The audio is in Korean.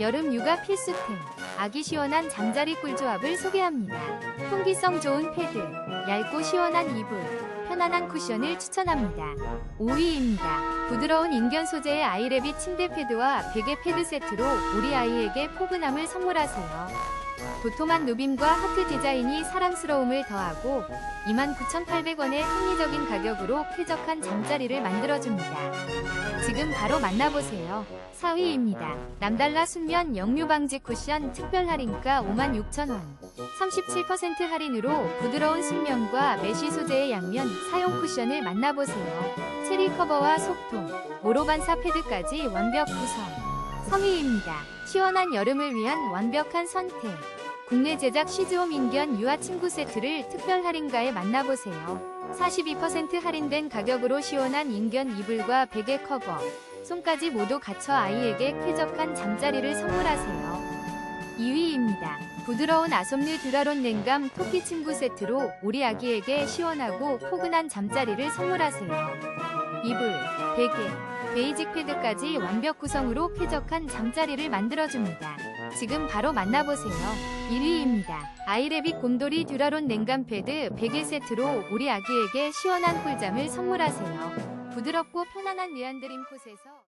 여름 육아 필수템, 아기 시원한 잠자리 꿀조합을 소개합니다. 통기성 좋은 패드, 얇고 시원한 이불, 편안한 쿠션을 추천합니다. 5위입니다. 부드러운 인견 소재의 아이래비 침대 패드와 베개 패드 세트로 우리 아이에게 포근함을 선물하세요. 도톰한 누빔과 하트 디자인이 사랑스러움을 더하고 29,800원의 합리적인 가격으로 쾌적한 잠자리를 만들어줍니다. 지금 바로 만나보세요. 4위입니다. 남달라 순면 역류 방지 쿠션 특별 할인가 56,000원. 37% 할인으로 부드러운 순면과 메쉬 소재의 양면 사용 쿠션을 만나보세요. 체리 커버와 속통, 모로 반사 패드까지 완벽 구성. 3위입니다. 시원한 여름을 위한 완벽한 선택. 국내 제작 시즈홈 인견 유아 침구 세트를 특별 할인가에 만나보세요. 42% 할인된 가격으로 시원한 인견 이불과 베개 커버, 손까지 모두 갖춰 아이에게 쾌적한 잠자리를 선물하세요. 2위입니다. 부드러운 아솜니 듀라론 냉감 토끼 침구 세트로 우리 아기에게 시원하고 포근한 잠자리를 선물하세요. 이불, 베개, 베이직 패드까지 완벽 구성으로 쾌적한 잠자리를 만들어줍니다. 지금 바로 만나보세요. 1위입니다. 아이래빅 곰돌이 듀라론 냉감 패드 베개 세트로 우리 아기에게 시원한 꿀잠을 선물하세요. 부드럽고 편안한 뉘안드림 콧에서